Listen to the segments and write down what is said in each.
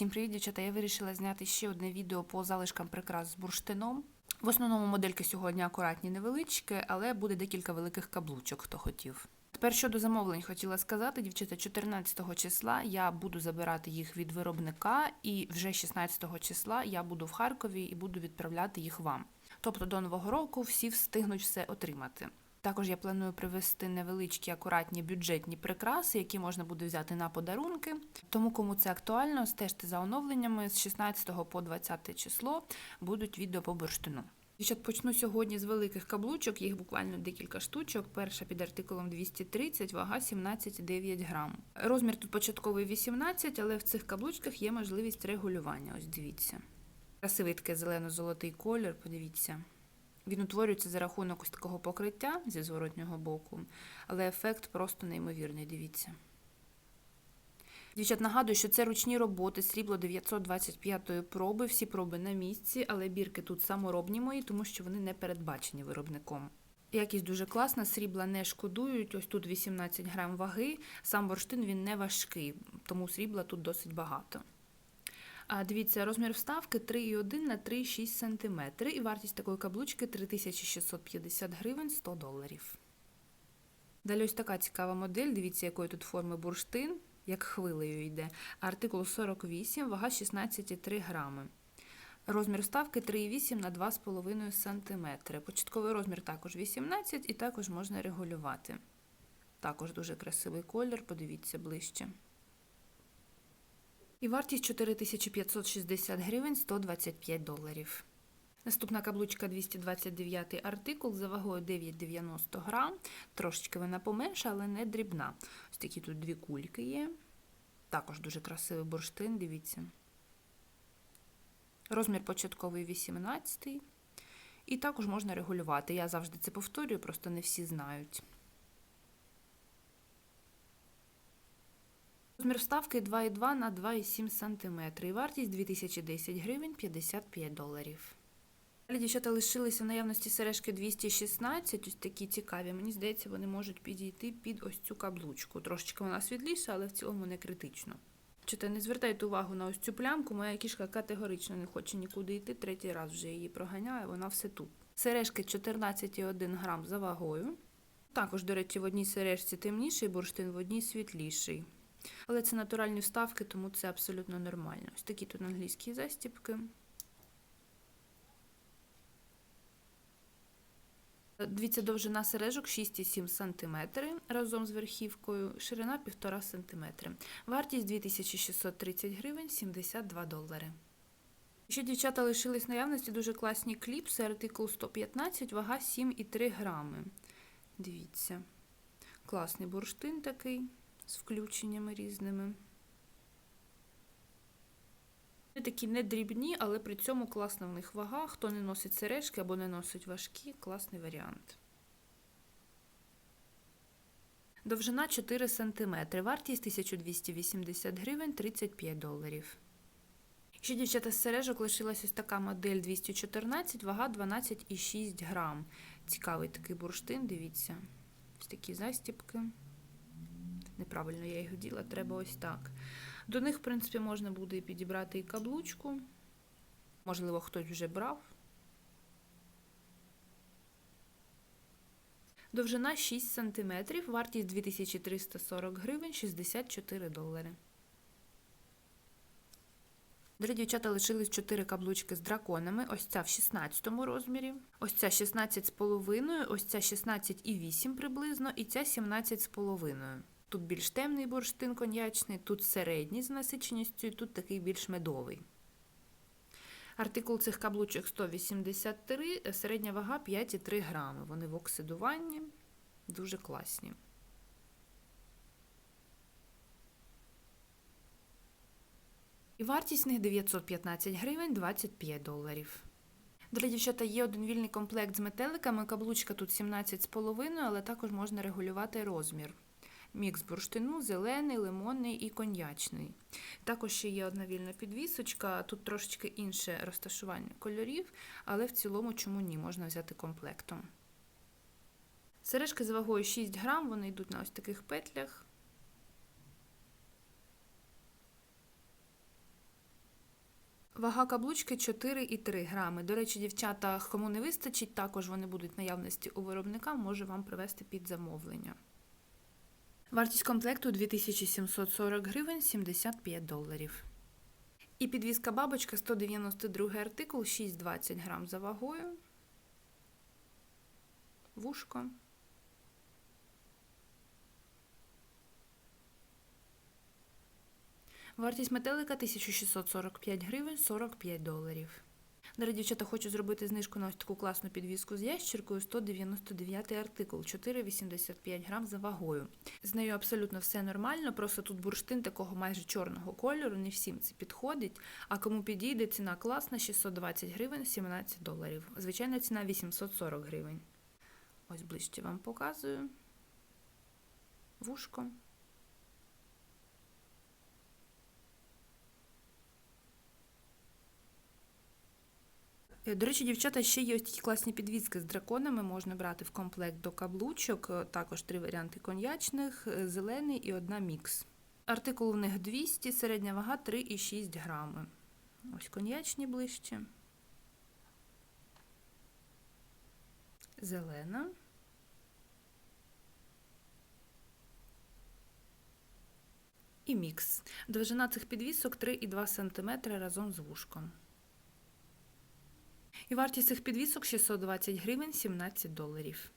Всім привіт, дівчата! Я вирішила зняти ще одне відео по залишкам прикрас з бурштином. В основному модельки сьогодні акуратні невеличкі, але буде декілька великих каблучок, хто хотів. Тепер щодо замовлень хотіла сказати, дівчата, 14 числа я буду забирати їх від виробника, і вже 16 числа я буду в Харкові і буду відправляти їх вам. Тобто до нового року всі встигнуть все отримати. Також я планую привезти невеличкі акуратні бюджетні прикраси, які можна буде взяти на подарунки. Тому, кому це актуально, стежте за оновленнями з 16 по 20 число будуть відео по бурштину. Дівчат, почну сьогодні з великих каблучок, їх буквально декілька штучок. Перша під артикулом 230, вага 17,9 грам. Розмір тут початковий 18, але в цих каблучках є можливість регулювання. Ось дивіться. Красивий такий зелено-золотий колір, подивіться. Він утворюється за рахунок ось такого покриття зі зворотнього боку, але ефект просто неймовірний, дивіться. Дівчат, нагадую, що це ручні роботи, срібло 925 проби, всі проби на місці, але бірки тут саморобні мої, тому що вони не передбачені виробником. Якість дуже класна, срібла не шкодують. Ось тут 18 грам ваги. Сам бурштин він не важкий, тому срібла тут досить багато. Дивіться, розмір вставки 3,1 на 3,6 см і вартість такої каблучки 3650 гривень 100 доларів. Далі ось така цікава модель. Дивіться, якої тут форми бурштин, як хвилею йде. Артикул 48, вага 16,3 грами. Розмір вставки 3,8 на 2,5 см. Початковий розмір також 18 і також можна регулювати. Також дуже красивий колір, подивіться ближче. І вартість 4560 гривень 125 доларів. Наступна каблучка 229 артикул за вагою 9,90 грам. Трошечки вона поменша, але не дрібна. Ось такі тут дві кульки є. Також дуже красивий бурштин, дивіться. Розмір початковий 18. І також можна регулювати. Я завжди це повторюю, просто не всі знають. Розмір вставки 2,2 на 2,7 см. І вартість 2010 гривень 55 доларів. Далі дівчата лишилися наявності сережки 216, ось такі цікаві. Мені здається, вони можуть підійти під ось цю каблучку. Трошечки вона світліша, але в цілому не критично. Чите, не звертайте увагу на ось цю плямку. Моя кішка категорично не хоче нікуди йти. Третій раз вже її проганяє, вона все тут. Сережки 14,1 грам за вагою. Також, до речі, в одній сережці темніший бурштин, в одній світліший. Але це натуральні вставки, тому це абсолютно нормально. Ось такі тут англійські застіпки. Дивіться, довжина сережок 6,7 см разом з верхівкою, ширина 1,5 см. Вартість 2630 гривень 72 долари. Ще дівчата лишились наявності дуже класні кліпси, артикул 115, вага 7,3 грами. Дивіться, класний бурштин такий з включеннями різними. Вони такі не дрібні, але при цьому класна в них вага. Хто не носить сережки або не носить важкі, класний варіант. Довжина 4 см, вартість 1280 гривень 35 доларів. Ще дівчата з сережок лишилась ось така модель 214, вага 12,6 грам. Цікавий такий бурштин, дивіться. Ось такі застіпки. Неправильно я їх вділа, треба ось так. До них, в принципі, можна буде підібрати і каблучку. Можливо, хтось вже брав. Довжина 6 см, вартість 2340 гривень 64 долари. Далі дівчата лишились 4 каблучки з драконами. Ось ця в 16 розмірі, ось ця 16,5, ось ця 16,8 приблизно, і ця 17,5. Тут більш темний бурштин коньячний, тут середній з насиченістю, і тут такий більш медовий. Артикул цих каблучок 183, середня вага 5,3 грами. Вони в оксидуванні, дуже класні. І вартість них 915 гривень 25 доларів. Для дівчата є один вільний комплект з метеликами. Каблучка тут 17,5, але також можна регулювати розмір. Мікс бурштину, зелений, лимонний і коньячний. Також ще є одна вільна підвісочка, тут трошечки інше розташування кольорів, але в цілому, чому ні, можна взяти комплектом. Сережки з вагою 6 грам, вони йдуть на ось таких петлях. Вага каблучки 4,3 грами. До речі, дівчата, кому не вистачить, також вони будуть наявності у виробника, може вам привезти під замовлення. Вартість комплекту 2740 гривень 75 доларів. І підвізка бабочка 192 артикул, 6,20 грам за вагою. Вушко. Вартість метелика 1645 гривень 45 доларів. Дорогі дівчата, хочу зробити знижку на ось таку класну підвіску з ящіркою 199 артикул, 4,85 грам за вагою. З нею абсолютно все нормально, просто тут бурштин такого майже чорного кольору, не всім це підходить. А кому підійде, ціна класна 620 гривень 17 доларів. Звичайна ціна 840 гривень. Ось ближче вам показую. Вушко. До речі, дівчата, ще є ось такі класні підвіски з драконами. Можна брати в комплект до каблучок. Е, Також три варіанти коньячних, е, зелений і одна мікс. Артикул у них 200, середня вага 3,6 грами. Ось коньячні ближче. Зелена. І мікс. Довжина цих підвісок 3,2 см разом з вушком. І вартість цих підвісок 620 гривень 17 доларів.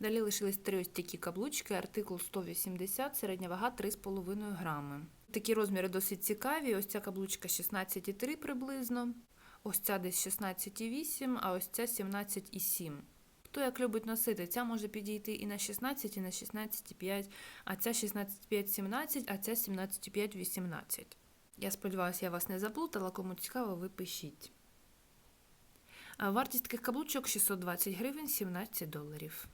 Далі лишились три ось такі каблучки, артикул 180, середня вага 3,5 грами. Такі розміри досить цікаві. Ось ця каблучка 16,3 приблизно, ось ця десь 16,8, а ось ця 17,7. Хто як любить носити, ця може підійти і на 16, і на 16,5, а ця 16,5-17, а ця 17,5-18. Я сподіваюся, я вас не заплутала, кому цікаво, ви пишіть. Вартість таких каблучок 620 гривень 17 доларів.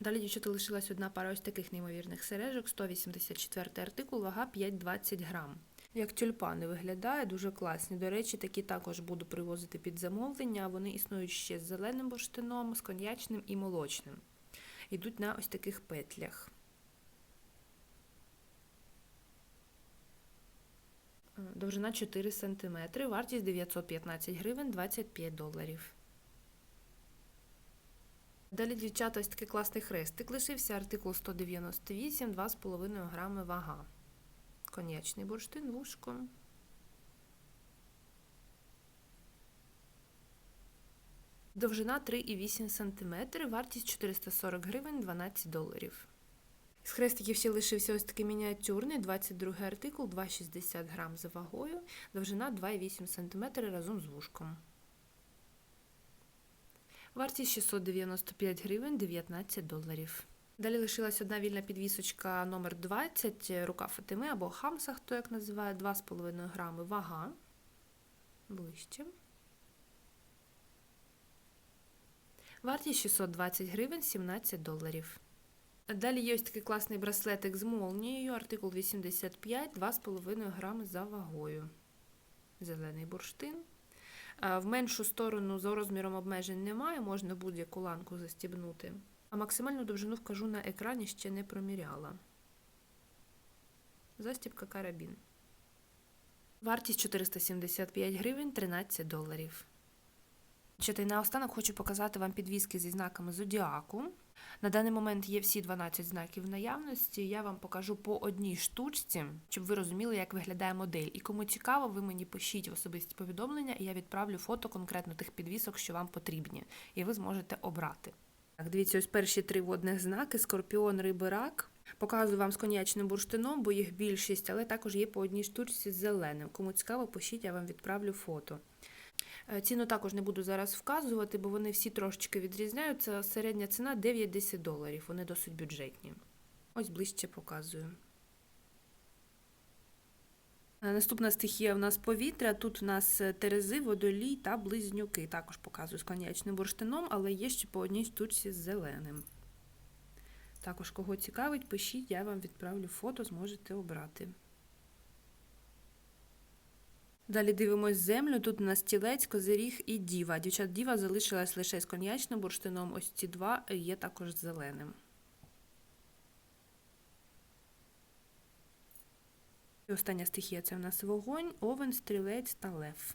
Далі, дівчата, лишилась одна пара ось таких неймовірних сережок, 184 артикул, вага 5,20 грам. Як тюльпани виглядає, дуже класні. До речі, такі також буду привозити під замовлення. Вони існують ще з зеленим бурштином, з коньячним і молочним. Йдуть на ось таких петлях. Довжина 4 см, вартість 915 гривень 25 доларів. Далі, дівчата, ось такий класний хрестик лишився, артикул 198, 2,5 грами вага. Конячний бурштин вушком. Довжина 3,8 см, вартість 440 гривень 12 доларів. З хрестиків ще лишився ось такий мініатюрний, 22 артикул, 2,60 грам за вагою, довжина 2,8 см разом з вушком. Вартість 695 гривень 19 доларів. Далі лишилась одна вільна підвісочка номер 20 рука Фатими або Хамса, хто як називає, 2,5 грами вага. Ближче. Вартість 620 гривень 17 доларів. Далі є ось такий класний браслетик з молнією, артикул 85, 2,5 грами за вагою. Зелений бурштин. В меншу сторону за розміром обмежень немає, можна будь-яку ланку застібнути. А максимальну довжину вкажу на екрані ще не проміряла. Застібка карабін. Вартість 475 гривень 13 доларів. Й наостанок хочу показати вам підвіски зі знаками зодіаку. На даний момент є всі 12 знаків в наявності. Я вам покажу по одній штучці, щоб ви розуміли, як виглядає модель. І кому цікаво, ви мені пишіть в особисті повідомлення, і я відправлю фото конкретно тих підвісок, що вам потрібні, і ви зможете обрати. Так, дивіться, ось перші три водних знаки: скорпіон, риби, рак. Показую вам з коньячним бурштином, бо їх більшість, але також є по одній штучці з зеленим. Кому цікаво, пишіть, я вам відправлю фото. Ціну також не буду зараз вказувати, бо вони всі трошечки відрізняються. Середня ціна 9-10 доларів, вони досить бюджетні. Ось ближче показую. Наступна стихія у нас повітря. Тут у нас терези, водолій та близнюки. Також показую з коньячним бурштином, але є ще по одній штучці з зеленим. Також, кого цікавить, пишіть, я вам відправлю фото, зможете обрати. Далі дивимось землю. Тут у нас тілець, козиріг і діва. Дівчат діва залишилась лише з коньячним бурштином. Ось ці два є також зеленим. І остання стихія це у нас вогонь, овен, стрілець та лев.